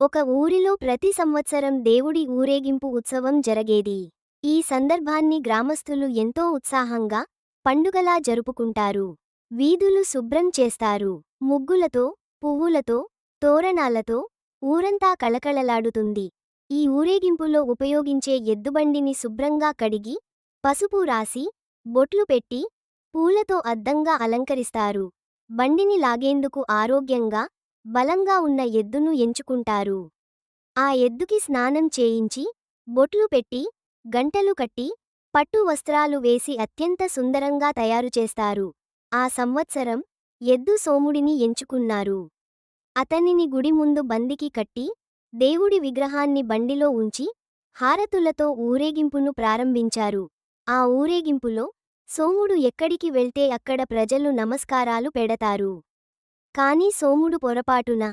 ఒక ఊరిలో ప్రతి సంవత్సరం దేవుడి ఊరేగింపు ఉత్సవం జరగేది. ఈ సందర్భాన్ని గ్రామస్తులు ఎంతో ఉత్సాహంగా పండుగలా జరుపుకుంటారు. వీధులు శుభ్రం చేస్తారు. ముగ్గులతో పువ్వులతో తోరణాలతో ఊరంతా కళకళలాడుతుంది. ఈ ఊరేగింపులో ఉపయోగించే ఎద్దుబండిని శుభ్రంగా కడిగి పసుపు రాసి బొట్లు పెట్టి పూలతో అద్దంగా అలంకరిస్తారు. బండిని లాగేందుకు ఆరోగ్యంగా బలంగా ఉన్న ఎద్దును ఎంచుకుంటారు. ఆ ఎద్దుకి స్నానం చేయించి బొట్లు పెట్టి గంటలు కట్టి పట్టు వస్త్రాలు వేసి అత్యంత సుందరంగా తయారుచేస్తారు ఆ సంవత్సరం ఎద్దు సోముడిని ఎంచుకున్నారు. అతనిని గుడి ముందు బందికి కట్టి దేవుడి విగ్రహాన్ని బండిలో ఉంచి హారతులతో ఊరేగింపును ప్రారంభించారు. ఆ ఊరేగింపులో సోముడు ఎక్కడికి వెళ్తే అక్కడ ప్రజలు నమస్కారాలు పెడతారు. కాని సోముడు పొరపాటున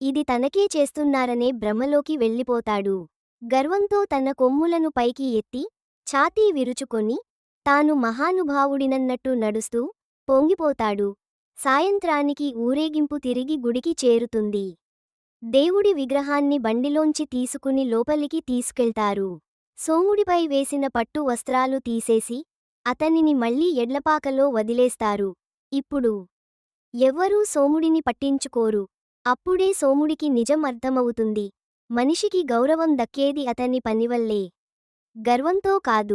ఇది తనకే చేస్తున్నారనే భ్రమలోకి వెళ్ళిపోతాడు. గర్వంతో తన కొమ్ములను పైకి ఎత్తి ఛాతీ విరుచుకొని తాను మహానుభావుడినన్నట్టు నడుస్తూ పొంగిపోతాడు. సాయంత్రానికి ఊరేగింపు తిరిగి గుడికి చేరుతుంది. దేవుడి విగ్రహాన్ని బండిలోంచి తీసుకుని లోపలికి తీసుకెళ్తారు. సోముడిపై వేసిన పట్టు వస్త్రాలు తీసేసి అతనిని మళ్ళీ ఎడ్లపాకలో వదిలేస్తారు. ఇప్పుడు ఎవ్వరూ సోముడిని పట్టించుకోరు. అప్పుడే సోముడికి నిజం అర్థమవుతుంది. మనిషికి గౌరవం దక్కేది అతని పనివల్లే. గర్వంతో కాదు.